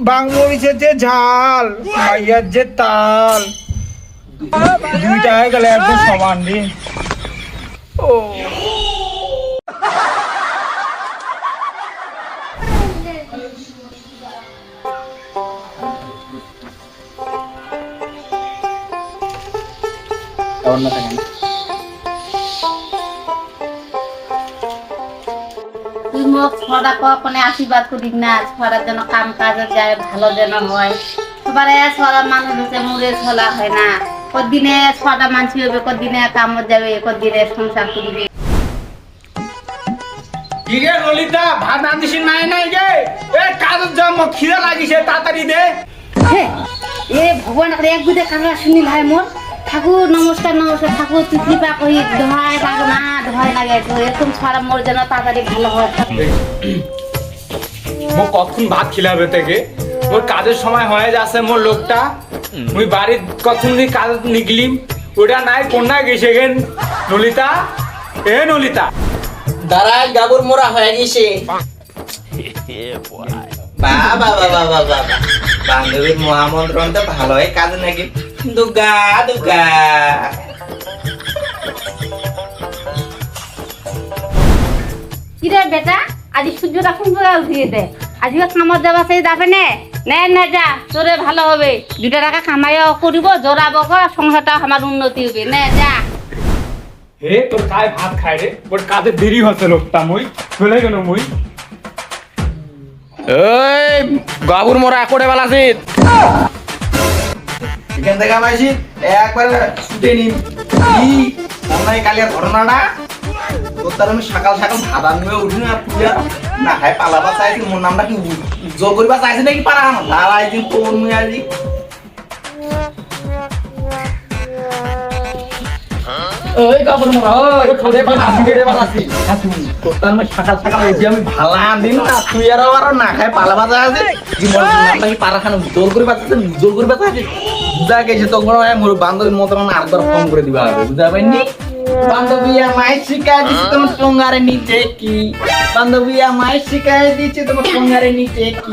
বাংমরিচের যে ঝাল মাইয়ার যে তাল দুইটা হয়ে গেলে একদম সমান রে ও। তুই কখনে আশীর্বাদ করিস না? ছড়ার জন্য কাম কাজে যায় ভালো যেন হয়। সবারে মানুষ হচ্ছে মুড়ে ছলা হয় না। কদিনে ছটা মানসি হবে কদিনে কামত যাবে কদিনে সংসার করবে ললিতা ভাত নাই নাই গে এ কাজের জন্য খিদে লাগিছে তাড়াতাড়ি দে। হে, এ ভগবান করে এক বুধে কামরা শুনি ভাই মোর ঠাকুর নমস্কার নমস্কার। ঠাকুর তুই কৃপা করি দোহাই লাগে না দোহাই লাগে তো এরকম ছড়া মোর যেন তাড়াতাড়ি ভালো হয়। মো কখন ভাত খিলাবে থেকে মোর কাজের সময় হয়ে যাচ্ছে মোর লোকটা। মুই বাড়ির কখন দি কাজ নিকলিম ওটা নাই কোনটা গেছে গেন। নলিতা এ নলিতা দাঁড়ায় গাবুর মোড়া হয়ে গেছে। বাবা বাবা বাবা বাবা। বান্ধবীর মহামন্ত্রণ তো ভালোই কাজ নাকি। দুগা দুগা কিরে বেটা আজ সূর্যটা কোন জায়গায় উঠিয়ে দে আজকে কামত যাবা সেই যাবে নে? নে নে যা তোরে ভালো হবে। দুটা টাকা কামাইও করিব জোরাব সংসারটা আমার উন্নতি হবে। নে যা। হে তোর কায় ভাত খায় রে? ওর কাজে দেরি হচ্ছে লোকটা মুই চলে গেল মুই। এই গাবুর মোড়া করে বেলাছি এখান থেকে আমি আসি। একবারে ছুটে নিই। কি এই কালিয়ার ঘটনাটা? তোর তার আমি সকাল সকাল ভাদা নিয়ে উঠি না তুই না খাই পালাবা চাইছি, মোর নামটা কি উজ্জ্বল করিবা চাইছি নাকি পারা না দাঁড়া একদিন তোর মুই আজি ওই কাপড় মোড়া ওই খোদে মোর মোর ফোন করে দিবা হবে, বুঝা পাইনি? বান্ধবী আমায় শিখাই দিচ্ছে তোমার টঙ্গারে নিচে কি? বান্ধবী আমায় শিখাই দিচ্ছে তোমার টঙ্গারে নিচে কি?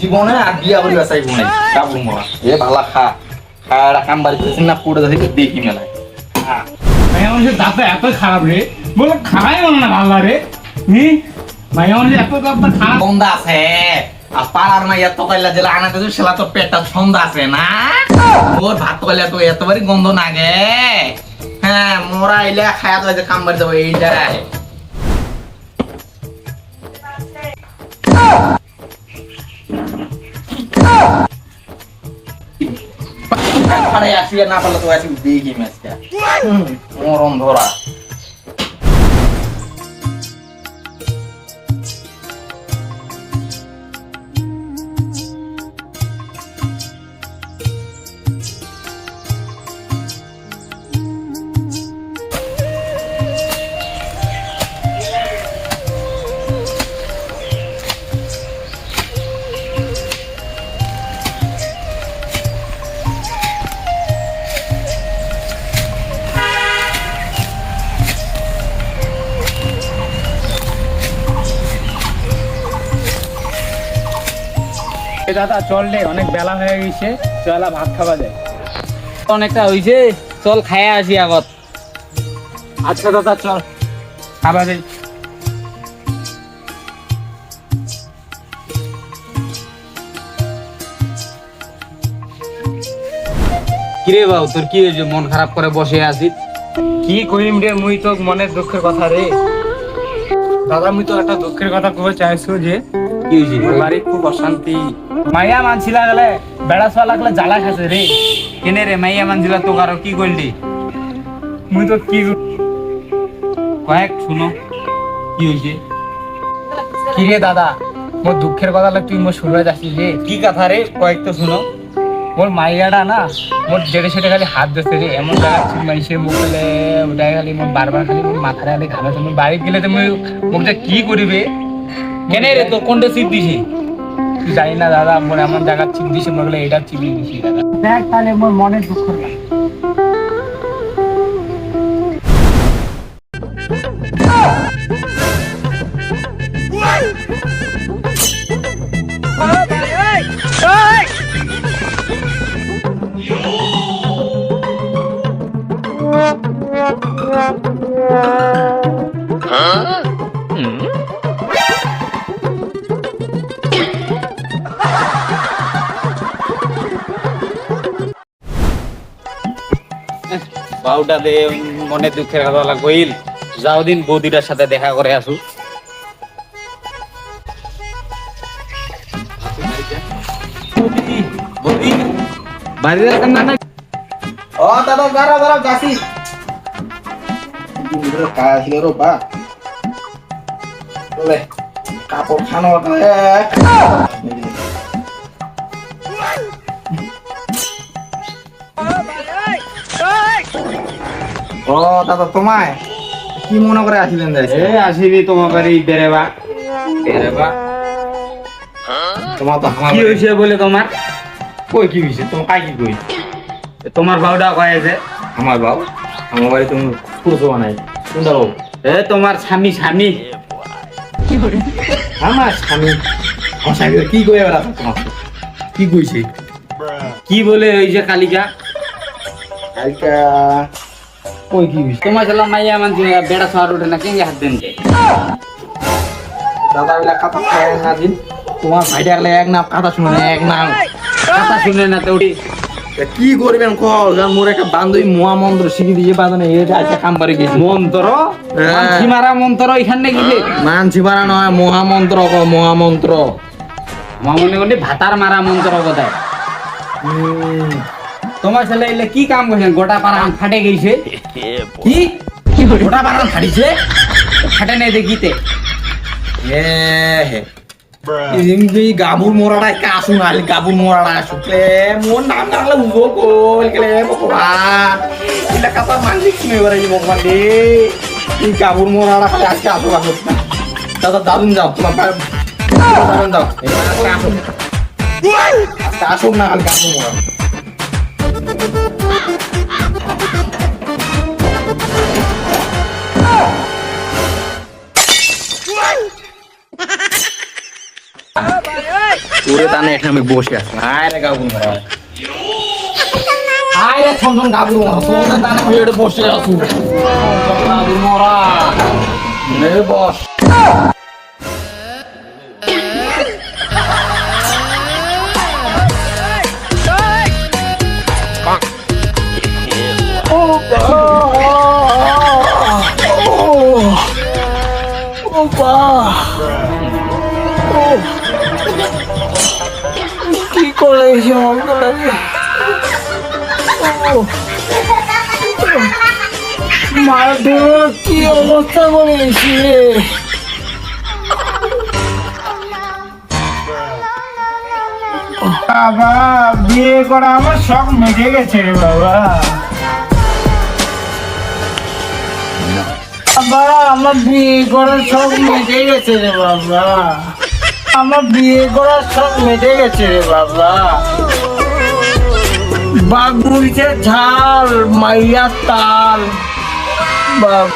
জীবনে আর বিয়া করিবা চাইব না গাবন মরা। এ ভাল্লা খা। খা এটা কাম বাড়ি করেছিস না পুরো দেখি দেখি মেলায়। মাইয়া মানুষের দাঁতটা এত খারাপ রে। বলে খাই মনে না ভালো রে। নি মাইয়া মানুষের এত দাঁতটা খারাপ। সন্ধ্যা আছে। আর পাড়ার মাইয়া তো কইলা জেলা আনাতে তো সেলা তো পেটটা সন্ধ্যা আছে না? ওর ভাত কইলা তো এতবারই গন্ধ না গে হ্যাঁ মোরা আইলে খায়া তো কাম বাড়ি যাব এইটাই পাড়ায় আসিয়া না পারলে তো আসি দেখি ম্যাচটা। মরম ধরা। দাদা চল রে অনেক বেলা হয়ে গেছে চলা ভাত খাওয়া যায়। অনেকটা হইছে চল খায়া আসি আগত আচ্ছা দাদা চল যাই কিরে বাবু তোর কি হয়েছে? মন খারাপ করে বসে আছিস? কি করিম রে মুই তো মনের দুঃখের কথা রে। দাদা মুই তো একটা দুঃখের কথা কবে চাইছো যে কি হয়েছে? মোর খুব অশান্তি। মাইয়া মানছিলা গেলে বেড়া ছোয়া লাগলে জ্বালা খাছে রে। কেনে রে মাইয়া মানছিলা তো কারও কি করলি মুই তো কি কয়েক শুনো কি হয়েছে কি রে দাদা মোর দুঃখের কথা লাগ তুই মোর শুরু হয়ে যাচ্ছিস রে। কি কথা রে? কয়েক তো শুনো। মোর মাইয়াটা না মোর যেটা সেটা খালি হাত ধরছে রে। এমন জায়গা খালি মোর বারবার খালি মোর মাথাটা খালি মোর বাড়ি গেলে তুমি মুখটা কি করিবে? কেন রে তোর কোনটা সিট দিছি জানি না দাদা আমার আমার জায়গা চিপ দিছে মনে এটা চিপ দিছি দাদা দেখ তাহলে, মোর মনে দুঃখ লাগে বাউটা দে, মনে দুঃখের কথা লাগইল যাও দিন বৌদিটার সাথে দেখা করে আসু। বাড়িতে রাখেন না ও দাদা কাপড় খানো ও দাদা তোমায়? কি মনে করে আসিলেন এ আসিবি তোমার বাড়ি বেরেবা বেরেবা তোমার তো আমার কি হয়েছে বলে তোমার? কই কি তোমার কাই কি কই? তোমার বাউটা কয় আছে আমার বাবু আমার বাড়ি তুমি পুরুষ বানাই কোনটা বাবু এ তোমার স্বামী স্বামী। আমার স্বামী? আমার কি এবার তোমার কি কইছে? কি বলে ওই যে কালিকা? কালকা কই কি তোমার ছেলে মাইয়া মান বেড়া শহর উঠে না কেঙ্গে হাত দেন কে? দাদা বেলা কথা না দিন। তোমার ভাইটা এক নাম কথা শুনে না, এক নাম কথা শুনে না তো উঠি। কি করবেন কল মোর একটা বান্ধবী মহা মন্ত্র শিখি দিয়ে বাঁধনে এটা আছে কাম পারে গেছি। মন্ত্র? মারা মন্ত্র এখানে গেলে মানছি মারা নয় মহামন্ত্র ক মহামন্ত্র আমার মনে করি ভাতার মারা মন্ত্র কোথায় তোমার ছেলে এলে কি কাম করছেন গোটা পাড়া আম ফাটে গেছে। কি? ওটা বানান ফাড়িছে ফাটে নাই দেখিতে হে এমনি গাবুর মোরাটা কাসু নালি গাবুর মোরাটা আসুকলে মোর নাম ডাকলে উগো কল কেলে ভগবান। এটা কথা মানছি শুনে এবারে ভগবান রে? এই গাবুর মোরাটা খালি আজকে আসুক আসুক না দাদা দাদুন যাও তোমার দাদুন যাও আসুক না গাবুর মোরা ওরে তানে এখানে আমি বসে আছি। আয় রে মোরা আয় রে ছন ছন গাবুর মোরা তোর তানে আমি এখানে বসে আছো। গাবুর মোরা নে বস। কি অবস্থা করে এসে বাবা বিয়ে করা আমার শখ মেটে গেছে রে বাবা বাবা, আমার বিয়ে করার শখ মেটে গেছে রে বাবা। আমার বিয়ে করার সব মেটে গেছে রে বাবা। বাগুড়িতে ঝাল মাইয়া তাল। বাবা